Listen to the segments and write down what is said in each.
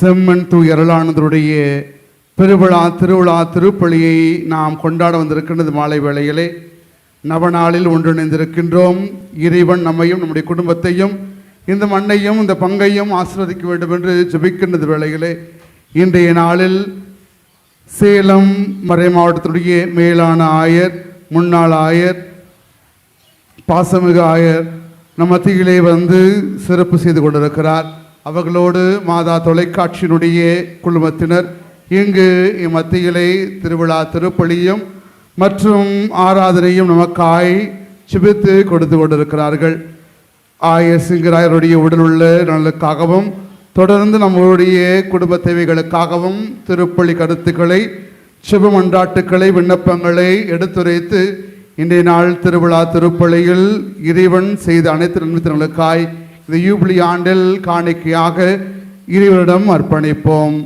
செம்மன் தூயரளானதருடைய பெருவிழா திருவிழா திருப்பலியை நாம் கொண்டாட வந்திருக்கின்றது மாலை வேளையிலே. நவநாளில் ஒன்றிணைந்திருக்கின்றோம் இறைவன் நம்மையும் நம்முடைய குடும்பத்தையும் இந்த மண்ணையும் இந்த பங்கையும் ஆசிர்வதிக்க வேண்டும் என்று ஜபிக்கின்றது வேளையிலே. இன்றைய நாளில் சேலம் மறை மாவட்டத்துடைய மேலான ஆயர் முன்னாள் ஆயர் பாசமிகு ஆயர் நம் மத்தியிலே வந்து சிறப்பு செய்து கொண்டிருக்கிறார். அவர்களோடு மாதா தொலைக்காட்சியினுடைய குழுமத்தினர் இங்கு இம்மத்தியிலே திருவிழா திருப்பலியும் மற்றும் ஆராதனையும் நமக்காய் சிபித்து கொடுத்து கொண்டிருக்கிறார்கள். ஆயர் சிங்கராயருடைய உடல் உள்ள நலனுக்காகவும் தொடர்ந்து நம்மளுடைய குடும்ப தேவைகளுக்காகவும் திருப்பலி கருத்துக்களை சிவமன்றாட்டுக்களை விண்ணப்பங்களை எடுத்துரைத்து இன்றைய நாள் திருவிழா திருப்பலியில் இறைவன் செய்த அனைத்து நன்மைத்தினங்களுக்காய் இந்த யூபிலி ஆண்டில் காணிக்கையாக இருவரிடம் அர்ப்பணிப்போம்.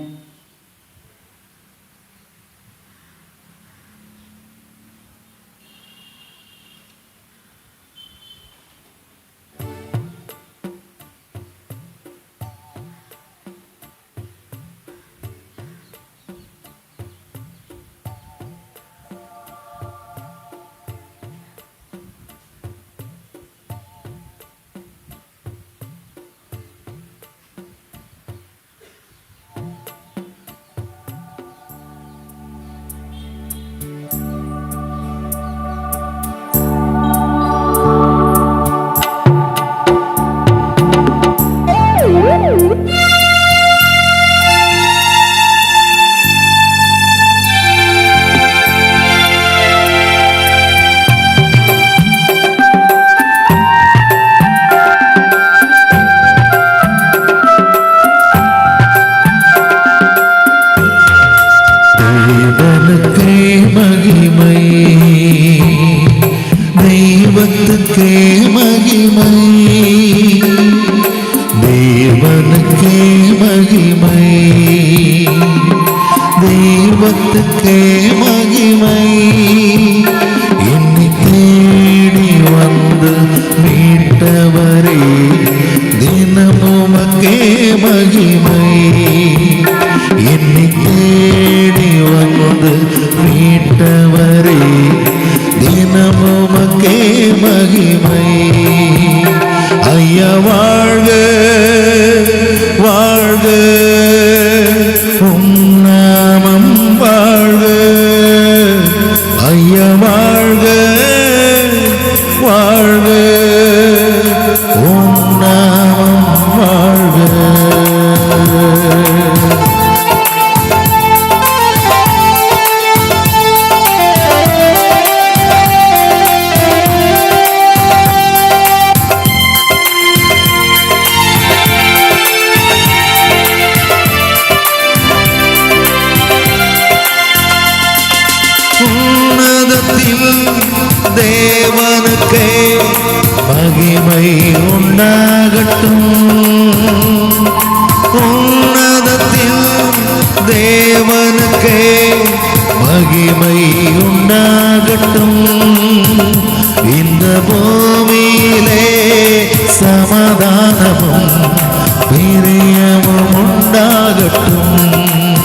உண்டாகட்டும்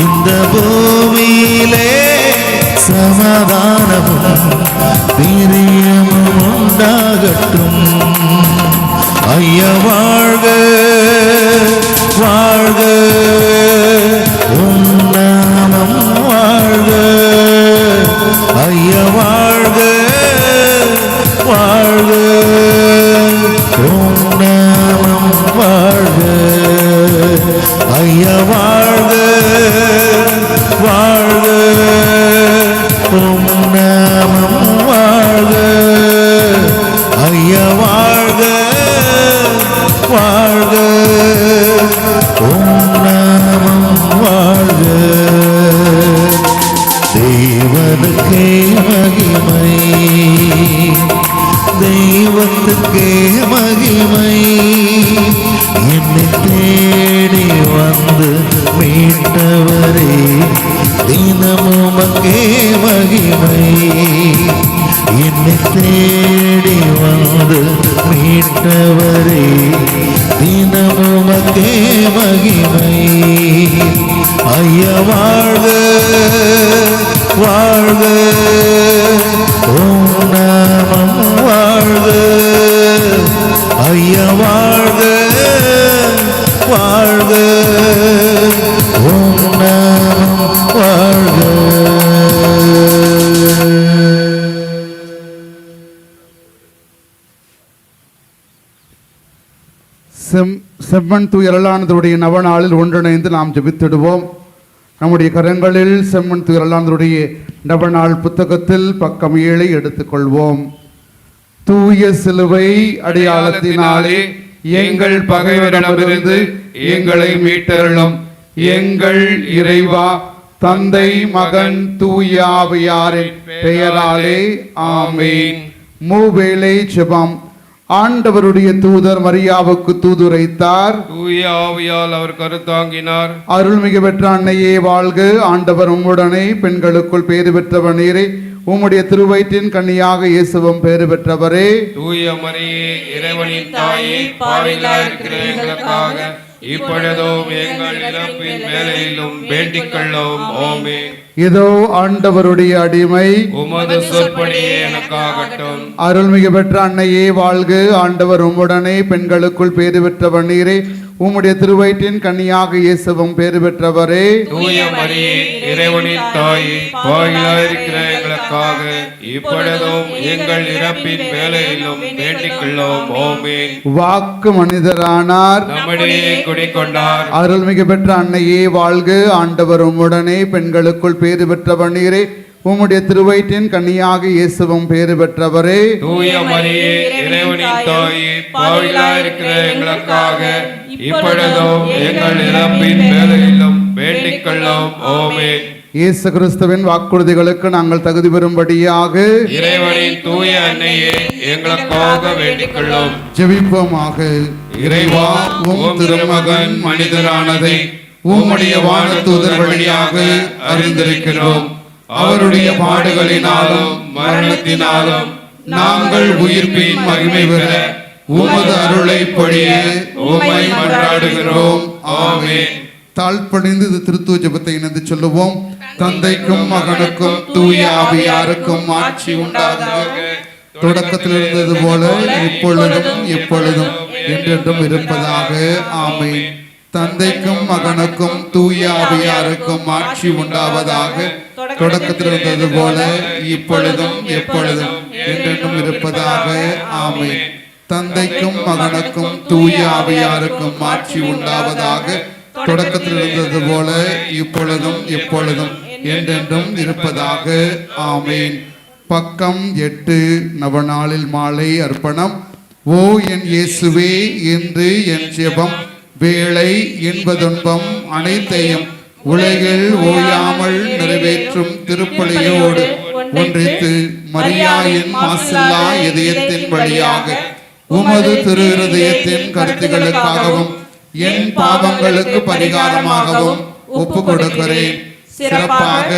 இந்த பூமியிலே சமாதானமும் பிரியமும் உண்டாகட்டும். ஐய வாழ்க வாழ்க உன்னாமம் வாழ்க. ஐய வாழ்க வாழ்க உன்னாமம் வாழ்க. ஐயா வாழ்க வாழ்க உம் நாமம் வாழ்க ஐயா வாழ்க வாழ்க உம் நாமம் வாழ்க தேவனுக்கே மகிமை. தெய்வத்துக்கே மகிமை. செம்மண் துயரலானதுடைய நவநாளில் ஒன்றிணைந்து நாம் ஜெபித்திடுவோம். நம்முடைய கரங்களில் செம்மண் துயரலானதருடைய நவநாள் புத்தகத்தில் பக்கம் ஏழை எடுத்துக்கொள்வோம். தூய சிலுவை அடையாளத்தினாலே எங்கள் பகைவரிடமிருந்து எங்களை மீட்டருளும். எங்கள் இறைவா தந்தை மகன் தூய ஆவியாரின் பெயராலே ஆமென். மூவேளை செபம் ஆண்டவருடைய தூதர் மரியாவுக்கு தூதுரைத்தார். தூய ஆவியால் அவர் கருத்தாங்கினார் அருள்மிகு பெற்ற அன்னையே வாழ்க. ஆண்டவர் உம்முடனே பெண்களுக்குள் பேறு பெற்றவர் நீரே உம்முடைய திருவயிற்றின் கன்னியாக இயேசுவும் பேறு பெற்றவரே. தூய மரியே இறைவனின் தாயே பாவிலாயிருக்கிற எங்களுக்காக இப்பொழுதும் எங்கள் இறப்பின் வேலையிலும் வேண்டிக் கொள்ளவும் ஓமே இதோ ஆண்டவருடைய அடிமை. உமது சொற்படியே எனக்காகட்டும். அருள்மிகு பெற்ற அன்னையே வாழ்க. ஆண்டவர் உம்முடனே பெண்களுக்குள் பேறு பெற்றவர் நீரே உம்முடைய திருவயிற்றின் கன்னியாக இயேசுவும் பேறு பெற்றவரே. தூய மரியே இறைவனின் தாயே பாவிலாயிருக்கிற எங்களுக்காக இப்பொழுதும் எங்கள் இறப்பின் வேலையிலும் வேண்டிக் கொள்ளவும் ஓமே வாக்கு மனிதரானார். நம்மிடையே குடிக்கொண்டார் அருள்மிகு பெற்ற அன்னையே வாழ்க. ஆண்டவர் உம்முடனே பெண்களுக்குள் பேறு பெற்றவர் நீரே. உம்முடைய திருவயிற்றின் கன்னியாக இயேசுவும் பேறு பெற்றவரே. தூய மரியே இறைவனின் தாயே பாவிலாயிருக்கிற எங்களுக்காக இப்பொழுதும் எங்கள் இறப்பின் வேலையிலும் வேண்டிக் ஓமே இயேசு கிறிஸ்துவின் வாக்குறுதிகளுக்கு நாங்கள் தகுதி பெறும்படியாக இறைவனின் தூய அன்னையே எங்களுக்காக வேண்டிக் கொள்ளும் ஜெபிப்போமாக. இறைவா உம் திருமகன் மனிதரானதை உம்முடைய வானதூதர் வழியாக அறிந்திருக்கிறோம். அவருடைய பாடுகளினாலும் மரணத்தினாலும் நாங்கள் உயிர்ப்பின் மகிமை பெற உமது அருளை பொழிய உமை மன்றாடுகிறோம். ஆமே தாழ்பணிந்து இது திருத்துவ ஜெபத்தை இணைந்து சொல்லுவோம். தந்தைக்கும் மகனுக்கும் தூய ஆவியாருக்கும் ஆட்சி உண்டாதாக. தொடக்கத்தில் இருந்தது போல இப்பொழுதும் எப்பொழுதும் என்றென்றும் இருப்பதாக. ஆமை தந்தைக்கும் மகனுக்கும் தூய அவையாருக்கும் ஆட்சி உண்டாவதாக தொடக்கத்தில் இருந்தது போல இப்பொழுதும் எப்பொழுதும் என்றென்றும் இருப்பதாக. ஆமை தந்தைக்கும் மகனுக்கும் தூய அவையாருக்கும் ஆட்சி உண்டாவதாக தொடக்கத்தில் இருந்தது போல இப்பொழுதும் எப்பொழுதும் என்றென்றும் இருப்பதாக. ஆமேன். பக்கம் எட்டு நவநாளில் மாலை அர்ப்பணம். ஓ என் இயேசுவே என்று என் ஜெபம். வேலை என்பதுன்பம் அனைத்தையும் உலகில் ஓயாமல் நிறைவேற்றும் திருப்பலியோடு ஒன்றித்து மரியாயின் மாசில்லா இதயத்தின் வழியாக உமது திரு இருதயத்தின் கருத்துகளுக்காகவும் என் பாவங்களுக்கு பரிகாரமாகவும் ஒப்பு கொடுக்கிறேன். சிறப்பாக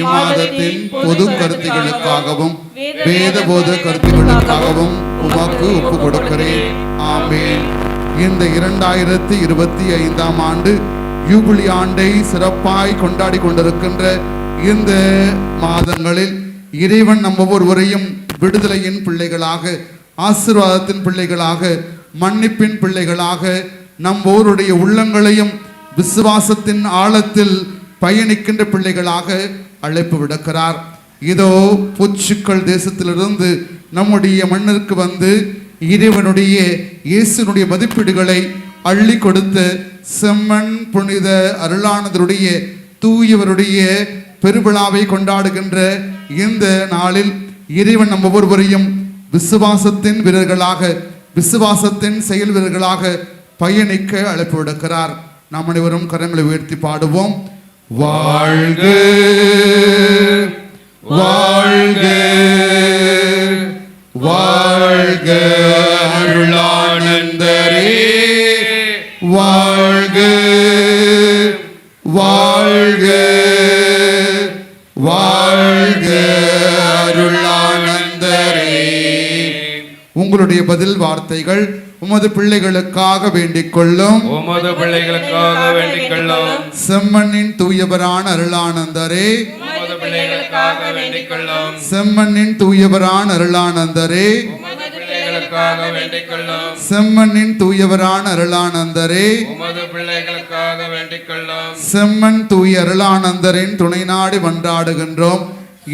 இம்மாதத்தின் பொது கருத்துகளுக்காகவும் வேத போத கருத்துகளுக்காகவும் உமக்கு ஒப்பு கொடுக்கிறேன். ஆமேன். இந்த இரண்டாயிரத்தி இருபத்தி ஐந்தாம் ஆண்டு யூபிலி ஆண்டை சிறப்பாய் கொண்டாடி கொண்டிருக்கின்ற இந்த மாதங்களில் இறைவன் நம் ஒவ்வொருவரையும் விடுதலையின் பிள்ளைகளாக ஆசீர்வாதத்தின் பிள்ளைகளாக மன்னிப்பின் பிள்ளைகளாக நம் ஒவ்வொருடைய உள்ளங்களையும் விசுவாசத்தின் ஆழத்தில் பயணிக்கின்ற பிள்ளைகளாக அழைப்பு விடுக்கிறார். இதோ பூச்சுக்கள் தேசத்திலிருந்து நம்முடைய மண்ணிற்கு வந்து இறைவனுடைய இயேசுனுடைய மதிப்பீடுகளை அள்ளி கொடுத்து செம்மண் புனித அருளானதருடைய தூயவருடைய பெருவிழாவை கொண்டாடுகின்ற இந்த நாளில் இறைவன் நம் ஒவ்வொருவரையும் விசுவாசத்தின் வீரர்களாக விசுவாசத்தின் செயல் வீரர்களாக பயணிக்க அழைப்பு விடுக்கிறார். நாம் அனைவரும் கரங்களை உயர்த்தி பாடுவோம். வாழ்க வாழ்க வாழ்க வாழ்க வாழ்க அருளானந்தரே. உங்களுடைய பதில் வார்த்தைகள் உமது பிள்ளைகளுக்காக வேண்டிக் கொள்ளும். உமது பிள்ளைகளுக்காக வேண்டிக் கொள்ளும். செம்மண்ணின் தூயவரான அருளானந்தரே. உமது பிள்ளைகளுக்காக வேண்டிக் கொள்ளும். செம்மண்ணின் தூயவரான அருளானந்தரே. பிள்ளைகளுக்காக வேண்டிக் கொள்ளும் செம்மண்ணின் தூயவரான அருளானந்தரே. உமது பிள்ளைகளுக்காக வேண்டிக் கொள்ளும் செம்மன் தூய அருளானந்தரின் துணை நாடி மன்றாடுகின்றோம்.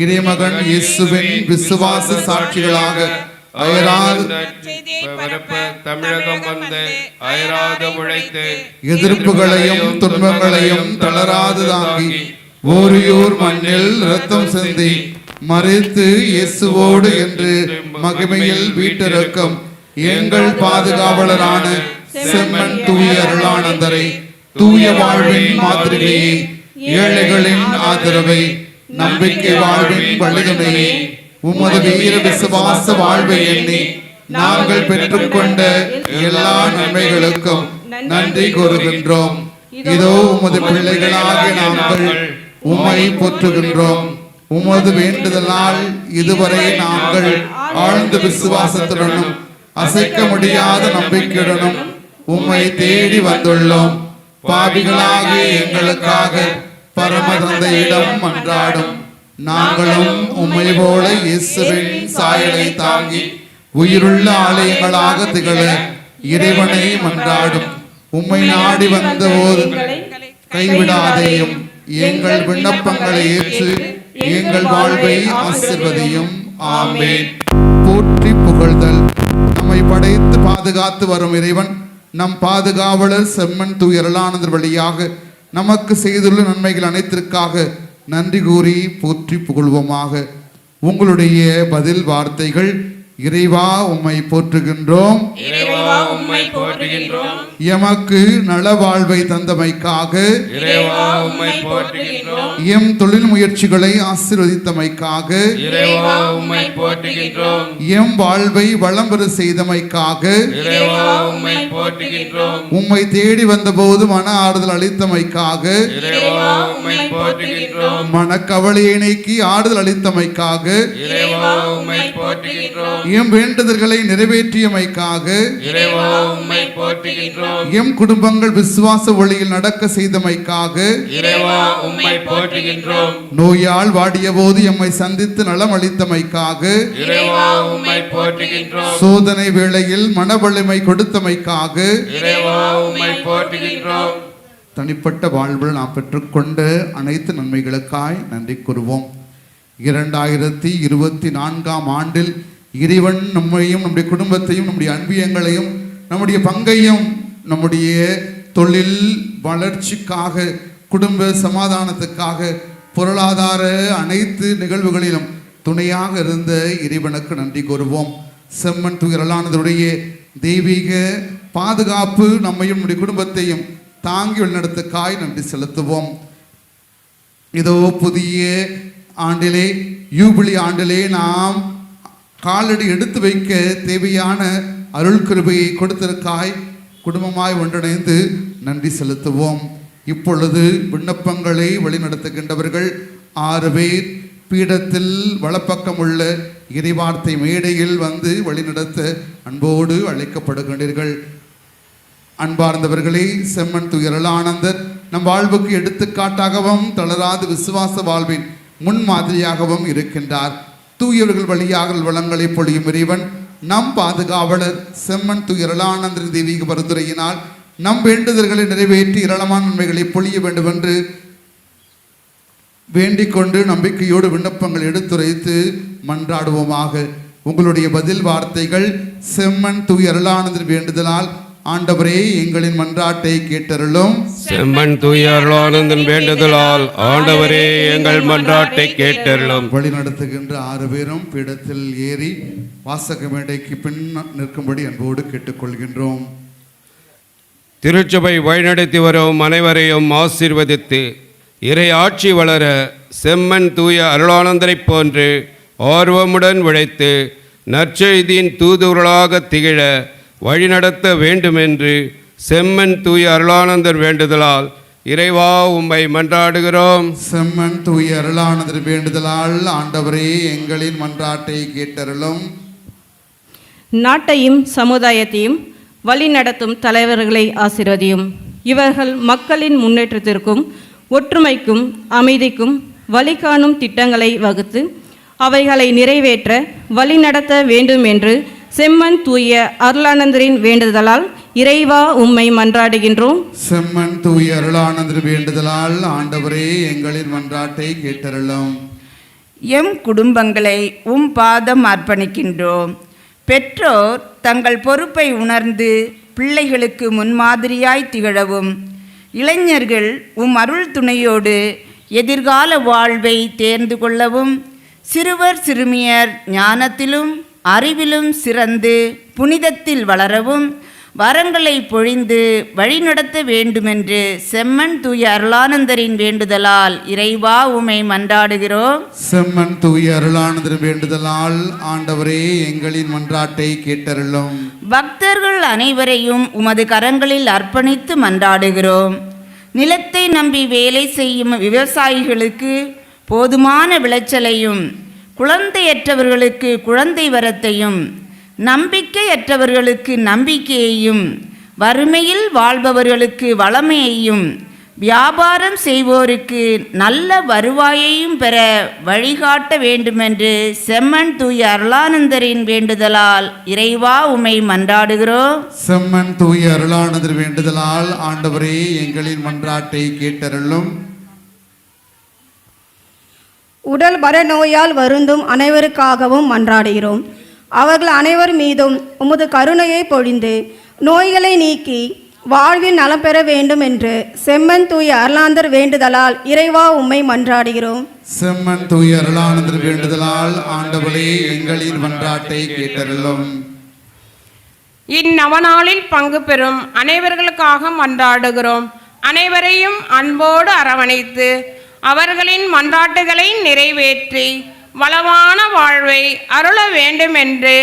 இறைமகன் இயேசுவின் விசுவாச சாட்சிகளாக அயராது தமிழகம் வந்து அயராது உழைத்து எதிர்ப்புகளையும் துன்பங்களையும் தளராது தாங்கி ஓரியூர் மண்ணில் இரத்தம் சிந்தி மறைத்து இயேசுவோடு என்று மகிமையில் வீட்டிறக்கும். எங்கள் பாதுகாவலரான செம்மன் தூய அருளானந்தரை தூய வாழ்வின் மாதிரியை ஏழைகளின் ஆதரவை நம்பிக்கை வாழ்வின் வழிதனையை உமது வீர விசுவாச வாழ்வை எண்ணி நாங்கள் பெற்றுக்கொண்ட எல்லா நன்மைகளுக்கும் நன்றி கூறுகின்றோம். இதோ உமது பிள்ளைகளாக நாங்கள் உம்மை போற்றுகின்றோம். உமது வேண்டுதலால் இதுவரை நாங்கள் ஆழ்ந்த விசுவாசத்துடனும் அசைக்க முடியாத நம்பிக்கையுடனும் உம்மை தேடி வந்துள்ளோம். பாவிகளாக எங்களுக்காக பரமதந்தையிடம் மன்றாடும். நாங்களும் உம்மை போல இயேசுவின் சாயலை தாங்கி உயிருள்ள ஆலயங்களாக திகழ இறைவனை மன்றாடும். உம்மை நாடி வந்தபோது கைவிடாதேயும் எங்கள் விண்ணப்பங்களை ஏற்று எங்கள் வாழ்வை ஆசிர்வதியும். ஆமென். போற்றி புகழ்தல். நம்மை படைத்து பாதுகாத்து வரும் இறைவன். நம் பாதுகாவலர் செம்மன் துயரலானந்தர் வழியாக நமக்கு செய்துள்ள நன்மைகள் அனைத்திற்காக நன்றி கூறி போற்றி புகழ்வோமாக. உங்களுடைய பதில் வார்த்தைகள் இறைவா உம்மை போற்றுகின்றோம். இறைவா உம்மை போற்றுகின்றோம். எமக்கு நலவாழ்வை தந்தமைக்காக இறைவா உம்மை போற்றுகின்றோம். எம் தொழில் முயற்சிகளை ஆசீர்வதித்தமைக்காக இறைவா உம்மை போற்றுகின்றோம். எம் வாழ்வை வளம் பெற செய்தமைக்காக இறைவா உம்மை போற்றுகின்றோம். உம்மை தேடி வந்தபோது மன ஆறுதல் அளித்தமைக்காக இறைவா உம்மை போற்றுகின்றோம். மனக்கவலையை நீக்கி ஆறுதல் அளித்தமைக்காக இறைவா உம்மை போற்றுகின்றோம். எம் வேண்டுதல்களை நிறைவேற்றியமைக்காக இறைவா உம்மை போற்றுகின்றோம். எம் குடும்பங்கள் விசுவாச ஒளியில் நடக்க செய்தமைக்காக இறைவா உம்மை போற்றுகின்றோம். நோயால் வாடிய போது எம்மை சந்தித்து நலம் அளித்தமைக்காக இறைவா உம்மை போற்றுகின்றோம். சோதனை வேளையில் மனவலிமை கொடுத்தமைக்காக இறைவா உம்மை போற்றுகின்றோம். தனிப்பட்ட வாழ்வில் நாம் பெற்றுக்கொண்ட அனைத்து நன்மைகளுக்காய் நன்றி கூறுவோம். இரண்டாயிரத்தி இருபத்தி நான்காம் ஆண்டில் இறைவன் நம்மையும் நம்முடைய குடும்பத்தையும் நம்முடைய அன்பியங்களையும் நம்முடைய பங்கையும் நம்முடைய தொழில் வளர்ச்சிக்காக குடும்ப சமாதானத்துக்காக பொருளாதார அனைத்து நிகழ்வுகளிலும் துணையாக இருந்த இறைவனுக்கு நன்றி கூறுவோம். செம்மன் துயரலானதுடைய தெய்வீக பாதுகாப்பு நம்மையும் நம்முடைய குடும்பத்தையும் தாங்கி வழிநடத்துக்காய் நன்றி செலுத்துவோம். இதோ புதிய ஆண்டிலே யூபிலி ஆண்டிலே நாம் காலடி எடுத்து வைக்க தேவையான அருள் கிருபையை கொடுத்திருக்காய். குடும்பமாய் ஒன்றிணைந்து நன்றி செலுத்துவோம். இப்பொழுது விண்ணப்பங்களை வழிநடத்துகின்றவர்கள் ஆறு பேர். பீடத்தில் வலப்பக்கம் உள்ள இறைவார்த்தை மேடையில் வந்து வழிநடத்த அன்போடு அழைக்கப்படுகின்றீர்கள். அன்பார்ந்தவர்களே செம்மன் துயரலானந்தர் நம் வாழ்வுக்கு எடுத்துக்காட்டாகவும் தளராது விசுவாச வாழ்வின் முன்மாதிரியாகவும் இருக்கின்றார். தூயவர்கள் வழியாக வளங்களை பொழியும் இறைவன் நம் பாதுகாவலர் செம்மன் துயரலானந்தர் தெய்வீக பரிந்துரையினால் நம் வேண்டுதல்களை நிறைவேற்றி இரளமான நன்மைகளை பொழிய வேண்டும் என்று வேண்டிக் கொண்டு நம்பிக்கையோடு விண்ணப்பங்கள் எடுத்துரைத்து மன்றாடுவோமாக. உங்களுடைய பதில் வார்த்தைகள் செம்மன் தூய அருளானந்தர் வேண்டுதலால் ஆண்டவரே எங்களின் மன்றாட்டை கேட்டருளும். செம்மன் தூய அருளானந்தன் வேண்டுதலால் ஆண்டவரே எங்கள் மன்றாட்டை கேட்டருளும். வழி நடத்துகின்ற ஆறு பேரும் பீடத்தில் ஏறி வாசக மேடைக்கு பின் நிற்கும்படி அன்போடு கேட்டுக்கொள்கின்றோம். திருச்சபை வழிநடத்தி வரும் அனைவரையும் ஆசீர்வதித்து இறை ஆட்சி வளர செம்மன் தூய அருளானந்தரைப் போன்று ஆர்வமுடன் உழைத்து நற்செய்தியின் தூதுவர்களாக திகழ வழிநடத்த வேண்டுமென்று செம்மன் தூய அருளானந்தர் வேண்டுதலால் இறைவா உம்மை மன்றாடுகிறோம். செம்மன் தூய அருளானந்தர் வேண்டுதலால் ஆண்டவரே எங்களின் மன்றாட்டை கேட்டருளும். நாட்டையும் சமுதாயத்தையும் வழிநடத்தும் தலைவர்களை ஆசிர்வதியும். இவர்கள் மக்களின் முன்னேற்றத்திற்கும் ஒற்றுமைக்கும் அமைதிக்கும் வழிகாணும் திட்டங்களை வகுத்து அவைகளை நிறைவேற்ற வழிநடத்த வேண்டும் என்று செம்மன் தூய அருளானந்தரின் வேண்டுதலால் இறைவா உம்மை மன்றாடுகின்றோம். செம்மன் தூய அருளானந்தர் வேண்டுதலால் ஆண்டவரே எங்களின் மன்றாட்டை கேட்டருளும். எம் குடும்பங்களை உம் பாதம் அர்ப்பணிக்கின்றோம். பெற்றோர் தங்கள் பொறுப்பை உணர்ந்து பிள்ளைகளுக்கு முன்மாதிரியாய் திகழவும். இளைஞர்கள் உம் அருள் துணையோடு எதிர்கால வாழ்வை தேர்ந்து கொள்ளவும். சிறுவர் சிறுமியர் ஞானத்திலும் அறிவிலும் சிறந்து புனிதத்தில் வளரவும் வரங்களை பொழிந்து வழிநடத்த வேண்டுமென்று செம்மன் தூய அருளானந்தரின் வேண்டுதலால் இறைவா உமை மன்றாடுகிறோம். செம்மன் தூய அருளானந்தர் வேண்டுதலால் ஆண்டவரே எங்களின் மன்றாட்டை கேட்டருளும். பக்தர்கள் அனைவரையும் உமது கரங்களில் அர்ப்பணித்து மன்றாடுகிறோம். நிலத்தை நம்பி வேலை செய்யும் விவசாயிகளுக்கு போதுமான விளைச்சலையும் குழந்தையற்றவர்களுக்கு குழந்தை வரத்தையும் நம்பிக்கையற்றவர்களுக்கு நம்பிக்கையையும் வறுமையில் வாழ்பவர்களுக்கு வளமையையும் வியாபாரம் செய்வோருக்கு நல்ல வருவாயையும் பெற வழிகாட்ட வேண்டுமென்று செம்மன் தூய அருளானந்தரின் வேண்டுதலால் இறைவா உமை மன்றாடுகிறோம். செம்மன் தூய அருளானந்தர் வேண்டுதலால் ஆண்டவரே எங்களின் மன்றாட்டை கேட்டருளும். உடல் நோயால் வருந்தும் அனைவருக்காகவும் மன்றாடுகிறோம். அவர்கள் அனைவர் மீதும் உமது கருணையை பொழிந்து நோய்களை நீக்கி வாழ்வில் நலம் பெற வேண்டும் என்று செம்மன் தூய அருளாந்தர் வேண்டுதலால் இறைவா உம்மை மன்றாடுகிறோம். செம்மன் தூய அருளானந்தர் வேண்டுதலால் ஆண்டவரே எங்களின் மன்றாட்டை கேட்டருளும். இந்நவநாளில் பங்கு பெறும் அனைவர்களுக்காக மன்றாடுகிறோம். அனைவரையும் அன்போடு அரவணைத்து அவர்களின் மன்றாட்டுகளை நிறைவேற்றி வளமான வாழ்வை அருள வேண்டும் என்று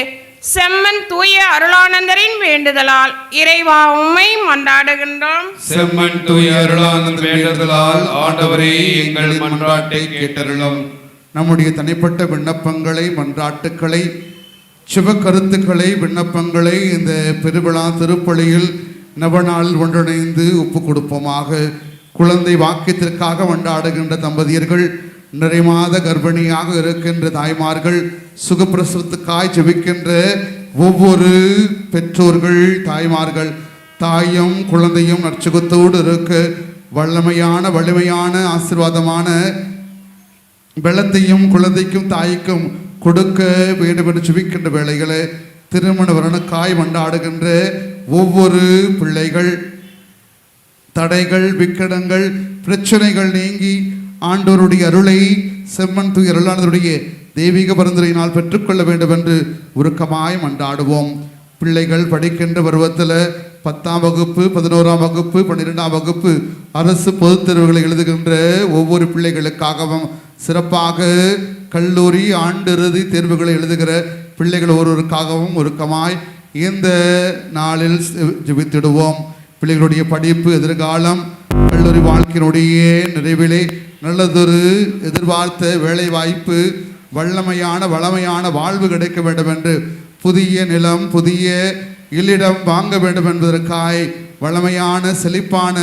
செம்மன் தூய அருளானந்தரின் வேண்டுதலால் இறைவா உம்மை மன்றாடுகின்றோம். செம்மன் தூய அருளானந்த வேண்டுதலால் ஆண்டவரே எங்கள் மன்றாட்டை கேட்டருளும். நம்முடைய தனிப்பட்ட விண்ணப்பங்களை மன்றாட்டுக்களை சுப கருத்துக்களை விண்ணப்பங்களை இந்த பெருவிழா திருப்பலியில் நவநாள் ஒன்றிணைந்து ஒப்பு கொடுப்போமாக குழந்தை வாக்கியத்திற்காக கொண்டாடுகின்ற தம்பதியர்கள் நிறைமாத கர்ப்பிணியாக இருக்கின்ற தாய்மார்கள் சுகப்பிரசவத்துக்காய் ஜெபிக்கின்ற ஒவ்வொரு பெற்றோர்கள் தாய்மார்கள் தாயும் குழந்தையும் நற்சுகத்தோடு இருக்க வல்லமையான வலிமையான ஆசீர்வாதமான வெள்ளத்தையும் குழந்தைக்கும் தாய்க்கும் கொடுக்க வேண்டும் என்று சுபிக்கின்ற வேலைகளை திருமண வரனுக்காய் மண்டாடுகின்ற ஒவ்வொரு பிள்ளைகள் தடைகள் விக்கடங்கள் பிரச்சனைகள் நீங்கி ஆண்டோருடைய அருளை செம்மன் தூய அருளானதுடைய தெய்வீக பரிந்துரையினால் பெற்றுக்கொள்ள வேண்டும் என்று உருக்கமாய் மன்றாடுவோம். பிள்ளைகள் படிக்கின்ற பருவத்தில் பத்தாம் வகுப்பு பதினோராம் வகுப்பு பன்னிரெண்டாம் வகுப்பு அரசு பொதுத் தேர்வுகளை எழுதுகின்ற ஒவ்வொரு பிள்ளைகளுக்காகவும் சிறப்பாக கல்லூரி ஆண்டு இறுதி தேர்வுகளை எழுதுகிற பிள்ளைகள் ஒருவருக்காகவும் உருக்கமாய் இந்த நாளில் ஜெபித்திடுவோம். பிள்ளைகளுடைய படிப்பு எதிர்காலம் கல்லூரி வாழ்க்கையினுடைய நிறைவிலே நல்லதொரு எதிர்பார்த்த வேலை வாய்ப்பு வல்லமையான வளமையான வாழ்வு கிடைக்க வேண்டும் என்று புதிய நிலம் புதிய இல்லிடம் வாங்க வேண்டும் என்பதற்காய் வளமையான செழிப்பான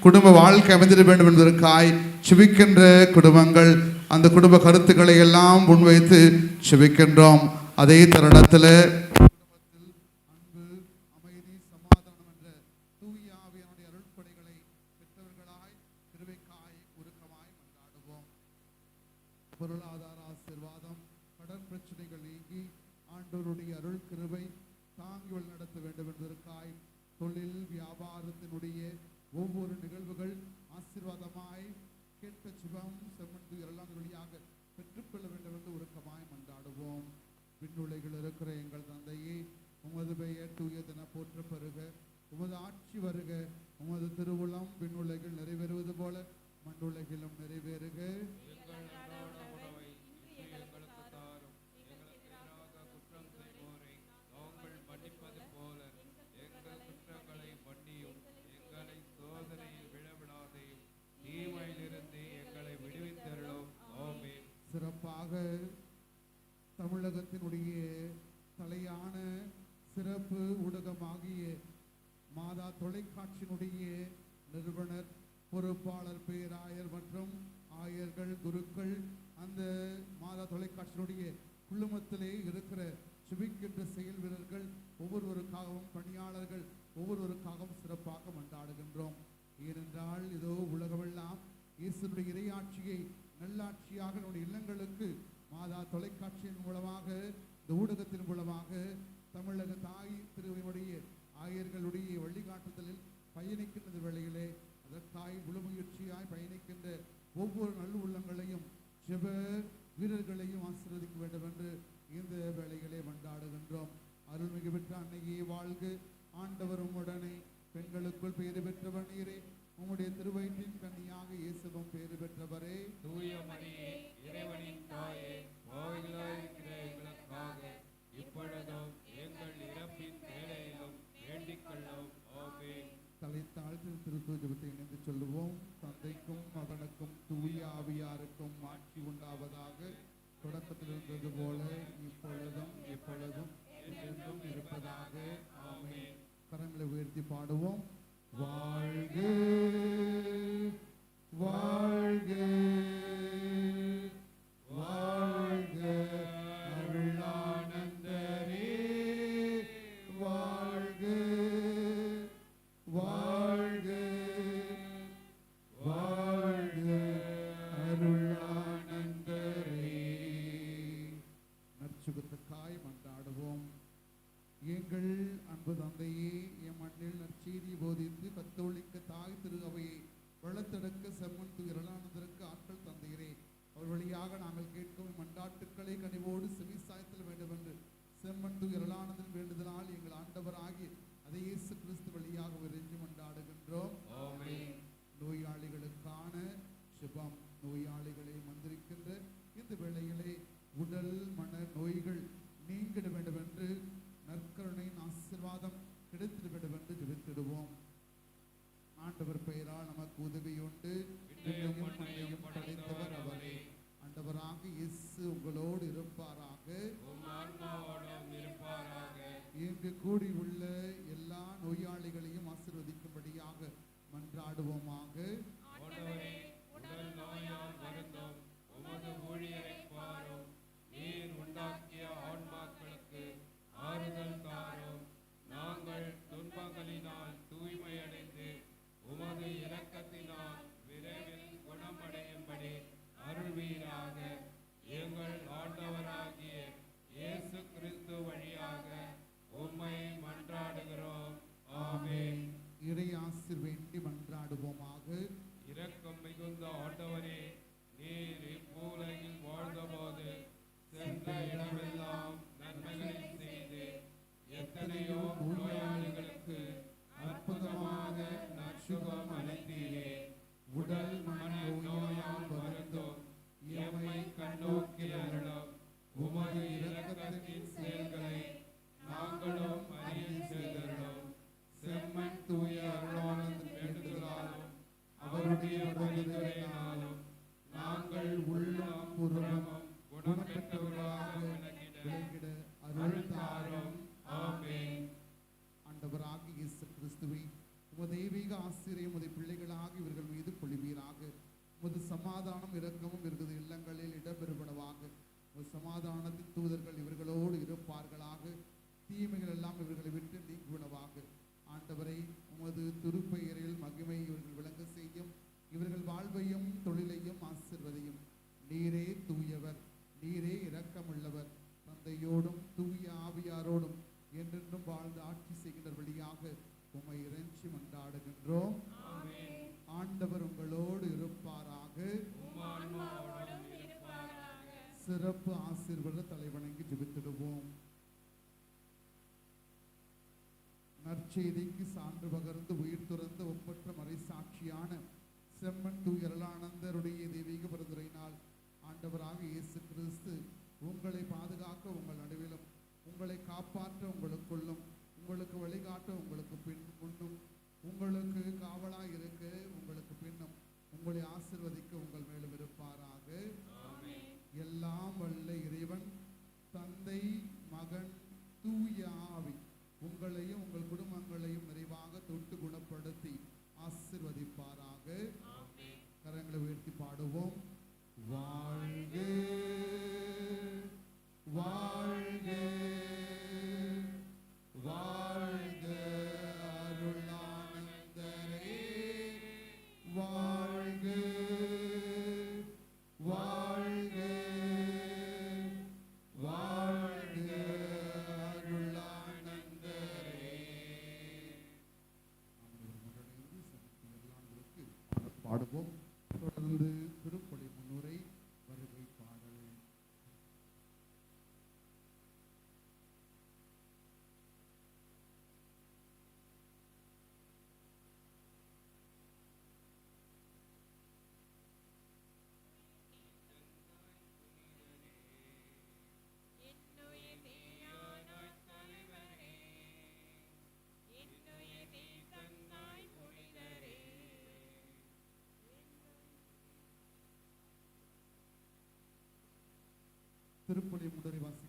குடும்ப வாழ்க்கை அமைந்திட வேண்டும் என்பதற்காய் சுபிக்கின்ற குடும்பங்கள் அந்த குடும்ப கருத்துக்களை எல்லாம் முன்வைத்து சுபிக்கின்றோம். அதே தருணத்தில் அமைதி சமாதானம் என்ற தூய ஆவியானுடைய அருட்படைகளை பெற்றவர்களாய் திருவைக்காய் உருக்கமாய் மன்றாடுவோம் பொருளாதார ஆசீர்வாதம் கடன் பிரச்சனைகள் நீங்கி ஆண்டவருடைய அருள் கிருபை தாங்கி வழிநடத்த வேண்டும் என்பதற்காய் தொழில் வியாபாரத்தினுடைய ஒவ்வொரு நிகழ்வுகள் ஆசீர்வாதமாய் கேட்க சுபம் செம்மன் எல்லாம் வழியாக பெற்றுக்கொள்ள வேண்டும் என்று உருக்கமாய் மன்றாடுவோம். விண்ணுலைகள் இருக்கிற எங்கள் தந்தையே உமது பெயர் தூயதென போற்ற பெறுக உமது ஆட்சி வருக. உமது திருவுளம் விண்ணுலைகள் நிறைவேறுவது போல மண்ணுலகிலும் நிறைவேறுக. ஒவ்வொரு நல்ல உள்ளங்களையும் ஜெப வீரர்களையும் ஆசீர்வதிக்க வேண்டும் என்று இந்த படைத்தவரையும் படைத்தவர் அவரே. ஆண்டவராக இயேசு உங்களோடு இருப்பாராக. இருப்பாராக. இங்கு கூடி உள்ள எல்லா நோயாளிகளையும் ஆசிர்வதிக்கும்படியாக மன்றாடுவோமாக. சிறப்பு ஆசீர்வாத தலை ஜெபித்திடுவோம். நற்செய்திக்கு சான்று பகர்ந்து உயிர் துறந்த ஒப்பற்ற மறை சாட்சியான செம்மன் தூயரலானந்தருடைய தெய்வீக பரிந்துரையினால் ஆண்டவராக இயேசு கிறிஸ்து உங்களை பாதுகாக்க உங்கள் நடுவிலும் உங்களை காப்பாற்ற உங்களுக்குள்ளும் உங்களுக்கு வழிகாட்ட உங்களுக்கு பின் முன்னும் உங்களுக்கு காவலாக இருக்க உங்களுக்கு பின்னும் உங்களை ஆசை に戻ります。